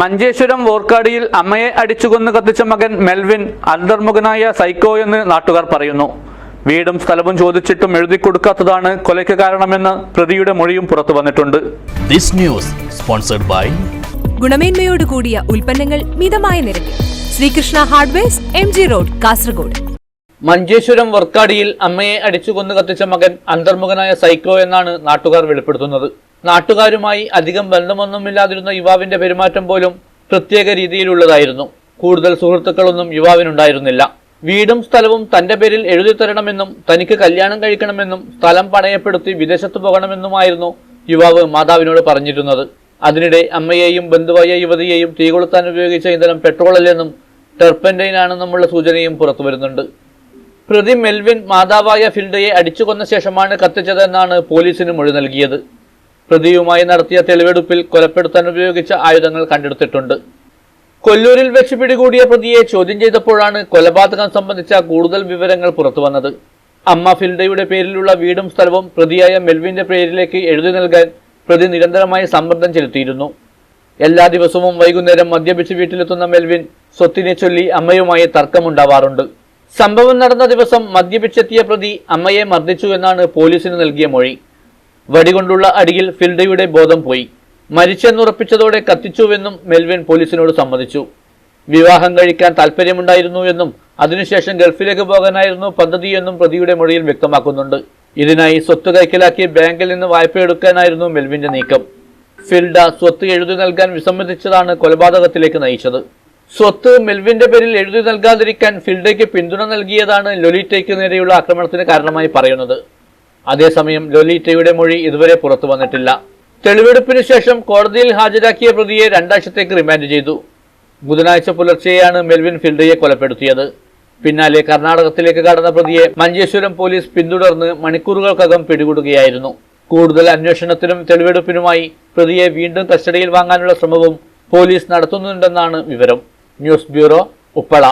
മഞ്ചേശ്വരം വോർക്കാടിയിൽ അമ്മയെ അടിച്ചുകൊന്ന് കത്തിച്ച മകൻ മെൽവിൻ അന്തർമുഖനായ സൈക്കോ എന്ന് നാട്ടുകാർ പറയുന്നു. വീടും സ്ഥലവും ചോദിച്ചിട്ടും എഴുതി കൊടുക്കാത്തതാണ് കൊലയ്ക്ക് കാരണമെന്ന് പ്രതിയുടെ മൊഴിയും പുറത്തു വന്നിട്ടുണ്ട്. This news sponsored by ഗുണമേന്മയോട് കൂടിയ ഉൽപ്പന്നങ്ങൾ മിതമായ നിരക്കിൽ. Sreekrishna hardwares M G road Kasaragod. Manjeshwaram വർക്കാടിയിൽ അമ്മയെ അടിച്ചുകൊന്ന് കത്തിച്ച മകൻ അന്തർമുഖനായ സൈക്കോ എന്നാണ് നാട്ടുകാർ വെളിപ്പെടുത്തുന്നത്. നാട്ടുകാരുമായി അധികം ബന്ധമൊന്നുമില്ലാതിരുന്ന യുവാവിന്റെ പെരുമാറ്റം പോലും പ്രത്യേക രീതിയിലുള്ളതായിരുന്നു. കൂടുതൽ സുഹൃത്തുക്കളൊന്നും യുവാവിനുണ്ടായിരുന്നില്ല. വീടും സ്ഥലവും തന്റെ പേരിൽ എഴുതി തരണമെന്നും തനിക്ക് കല്യാണം കഴിക്കണമെന്നും സ്ഥലം പണയപ്പെടുത്തി വിദേശത്ത് പോകണമെന്നുമായിരുന്നു യുവാവ് മാതാവിനോട് പറഞ്ഞിരുന്നത്. അതിനിടെ അമ്മയെയും ബന്ധുവായ യുവതിയെയും തീ കൊളുത്താൻ ഉപയോഗിച്ച ഇന്ധനം പെട്രോളല്ലെന്നും ടെർപ്പന്റൈൻ ആണെന്നുമുള്ള സൂചനയും പുറത്തു വരുന്നുണ്ട്. പ്രതി മെൽവിൻ മാതാവായ ഫിൽഡയെ അടിച്ചുകൊന്ന ശേഷമാണ് കത്തിച്ചതെന്നാണ് പോലീസിന് മൊഴി നൽകിയത്. പ്രതിയുമായി നടത്തിയ തെളിവെടുപ്പിൽ കൊലപ്പെടുത്താൻ ഉപയോഗിച്ച ആയുധങ്ങൾ കണ്ടെടുത്തിട്ടുണ്ട്. കൊല്ലൂരിൽ വെച്ച് പിടികൂടിയ പ്രതിയെ ചോദ്യം ചെയ്തപ്പോഴാണ് കൊലപാതകം സംബന്ധിച്ച കൂടുതൽ വിവരങ്ങൾ പുറത്തുവന്നത് അമ്മ ഫിൽഡയുടെ പേരിലുള്ള വീടും സ്ഥലവും പ്രതിയായ മെൽവിന്റെ പേരിലേക്ക് എഴുതി നൽകാൻ പ്രതി നിരന്തരമായി സമ്മർദ്ദം ചെലുത്തിയിരുന്നു. എല്ലാ ദിവസവും വൈകുന്നേരം മദ്യപിച്ച് വീട്ടിലെത്തുന്ന മെൽവിൻ സ്വത്തിനെ ചൊല്ലി അമ്മയുമായി തർക്കമുണ്ടാവാറുണ്ട്. സംഭവം നടന്ന ദിവസം മദ്യപിച്ചെത്തിയ പ്രതി അമ്മയെ മർദ്ദിച്ചു എന്നാണ് പോലീസിന് നൽകിയ മൊഴി. വടികൊണ്ടുള്ള അടിയിൽ ഫിൽഡയുടെ ബോധം പോയി. മരിച്ചെന്നുറപ്പിച്ചതോടെ കത്തിച്ചുവെന്നും മെൽവിൻ പോലീസിനോട് സമ്മതിച്ചു. വിവാഹം കഴിക്കാൻ താല്പര്യമുണ്ടായിരുന്നു എന്നും അതിനുശേഷം ഗൾഫിലേക്ക് പോകാനായിരുന്നു പദ്ധതിയെന്നും പ്രതിയുടെ മൊഴിയിൽ വ്യക്തമാക്കുന്നുണ്ട്. ഇതിനായി സ്വത്ത് കൈക്കലാക്കി ബാങ്കിൽ നിന്ന് വായ്പയെടുക്കാനായിരുന്നു മെൽവിന്റെ നീക്കം. ഫിൽഡ സ്വത്ത് എഴുതി നൽകാൻ വിസമ്മതിച്ചതാണ് കൊലപാതകത്തിലേക്ക് നയിച്ചത്. സ്വത്ത് മെൽവിന്റെ പേരിൽ എഴുതി നൽകാതിരിക്കാൻ ഫിൽഡയ്ക്ക് പിന്തുണ നൽകിയതാണ് ലൊലിറ്റയ്ക്ക് നേരെയുള്ള ആക്രമണത്തിന് കാരണമായി പറയുന്നത്. അതേസമയം ലൊലീറ്റയുടെ മൊഴി ഇതുവരെ പുറത്തു വന്നിട്ടില്ല. തെളിവെടുപ്പിന് ശേഷം കോടതിയിൽ ഹാജരാക്കിയ പ്രതിയെ രണ്ടാഴ്ചത്തേക്ക് റിമാൻഡ് ചെയ്തു. ബുധനാഴ്ച പുലർച്ചെയാണ് മെൽവിൻ ഫിൽഡയെ കൊലപ്പെടുത്തിയത്. പിന്നാലെ കർണാടകത്തിലേക്ക് കടന്ന പ്രതിയെ മഞ്ചേശ്വരം പോലീസ് പിന്തുടർന്ന് മണിക്കൂറുകൾക്കകം പിടികൂടുകയായിരുന്നു. കൂടുതൽ അന്വേഷണത്തിനും തെളിവെടുപ്പിനുമായി പ്രതിയെ വീണ്ടും കസ്റ്റഡിയിൽ വാങ്ങാനുള്ള ശ്രമവും പോലീസ് നടത്തുന്നുണ്ടെന്നാണ് വിവരം. News bureau Uppala.